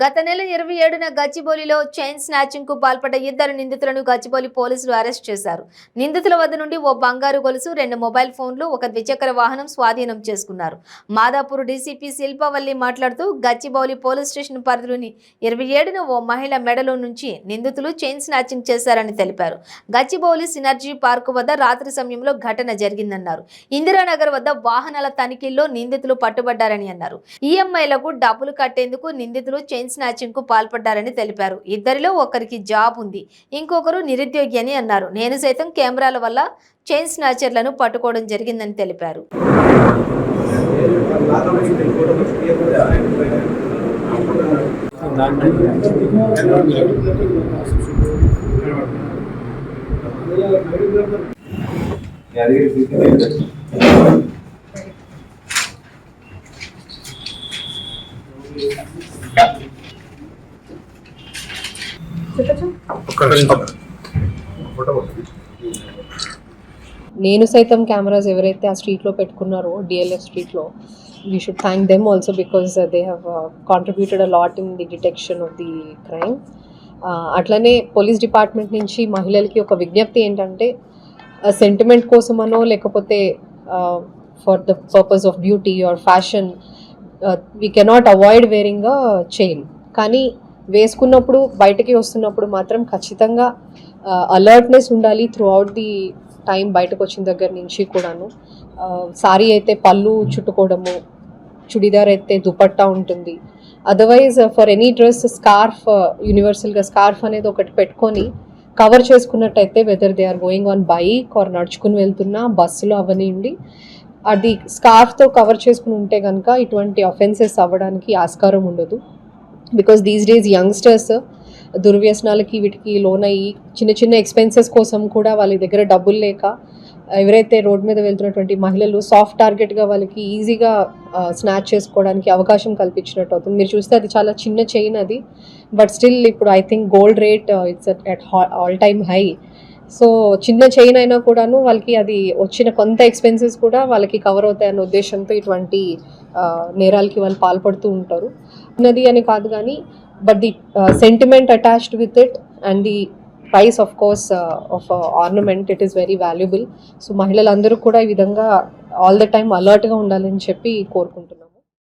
గత నెల ఇరవై ఏడున గచ్చిబౌలిలో చైన్ స్నాచింగ్కు పాల్పడ్డ ఇద్దరు నిందితులను గచ్చిబౌలి పోలీసులు అరెస్ట్ చేశారు. నిందితుల వద్ద నుండి ఓ బంగారు గొలుసు రెండు మొబైల్ ఫోన్లు ఒక ద్విచక్ర వాహనం స్వాధీనం చేసుకున్నారు. మాదాపూర్ డీసీపీ శిల్పవల్లి మాట్లాడుతూ గచ్చిబౌలి పోలీస్ స్టేషన్ పరిధిలోని ఇరవై ఏడున ఓ మహిళ మెడలో నుంచి నిందితులు చైన్ స్నాచింగ్ చేశారని తెలిపారు. గచ్చిబౌలి సినర్జీ పార్కు వద్ద రాత్రి సమయంలో ఘటన జరిగిందన్నారు. ఇందిరానగర్ వద్ద వాహనాల తనిఖీల్లో నిందితులు పట్టుబడ్డారని అన్నారు. ఈఎంఐలకు డబ్బులు కట్టేందుకు నిందితులు చైన్ స్నాచింగ్కు పాల్పడ్డారని తెలిపారు. ఇద్దరిలో ఒకరికి జాబ్ ఉంది. ఇంకొకరు నిరుద్యోగి అని అన్నారు. నేను సైతం కెమెరాల వల్ల చైన్ స్నాచర్లను పట్టుకోవడం జరిగిందని తెలిపారు. నేను సైతం కెమెరాస్ ఎవరైతే ఆ స్ట్రీట్లో పెట్టుకున్నారో డిఎల్ఎఫ్ స్ట్రీట్లో we should thank them also because they have contributed a lot in the detection of the crime అట్లనే పోలీస్ డిపార్ట్మెంట్ నుంచి మహిళలకి ఒక విజ్ఞప్తి ఏంటంటే సెంటిమెంట్ కోసమనో లేకపోతే for the purpose of beauty or fashion we cannot avoid wearing a chain కానీ వేసుకున్నప్పుడు బయటకి వస్తున్నప్పుడు మాత్రం ఖచ్చితంగా uh, అలర్ట్నెస్ ఉండాలి త్రూ అవుట్ ది టైం బయటకు వచ్చిన దగ్గర నుంచి కూడాను. Uh, సారీ అయితే పళ్ళు చుట్టుకోవడము చుడిదార్ అయితే దుపట్టా ఉంటుంది. Otherwise for any dress scarf యూనివర్సల్గా scarf అనేది ఒకటి పెట్టుకొని కవర్ చేసుకున్నట్టయితే whether they are going on bike or నడుచుకుని వెళ్తున్నా బస్సులో అవనివ్వండి అది స్కార్ఫ్తో కవర్ చేసుకుని ఉంటే కనుక ఇటువంటి అఫెన్సెస్ అవ్వడానికి ఆస్కారం ఉండదు. బికాస్ దీస్ డేస్ యంగ్స్టర్స్ దుర్వ్యసనాలకి వీటికి లోన్ అయ్యి చిన్న చిన్న ఎక్స్పెన్సెస్ కోసం కూడా వాళ్ళ దగ్గర డబ్బులు లేక ఎవరైతే రోడ్ మీద వెళ్తున్నటువంటి మహిళలు సాఫ్ట్ టార్గెట్గా వాళ్ళకి ఈజీగా స్నాచ్ చేసుకోవడానికి అవకాశం కల్పించినట్టు అవుతుంది. మీరు చూస్తే అది చాలా చిన్న చైన్ అది. బట్ స్టిల్ ఇప్పుడు I think gold rate it's at all time high so చిన్న చైన్ అయినా కూడాను వాళ్ళకి అది వచ్చిన కొంత ఎక్స్పెన్సెస్ కూడా వాళ్ళకి కవర్ అవుతాయన్న ఉద్దేశంతో ఇటువంటి నేరాలకి వాళ్ళు పాల్పడుతూ ఉంటారు. ఉన్నది అని కాదు కానీ but the sentiment attached with it and the price of course of ornament it is very valuable so మహిళలందరూ కూడా ఈ విధంగా ఆల్ ద టైమ్ అలర్ట్గా ఉండాలని చెప్పి కోరుకుంటున్నాం.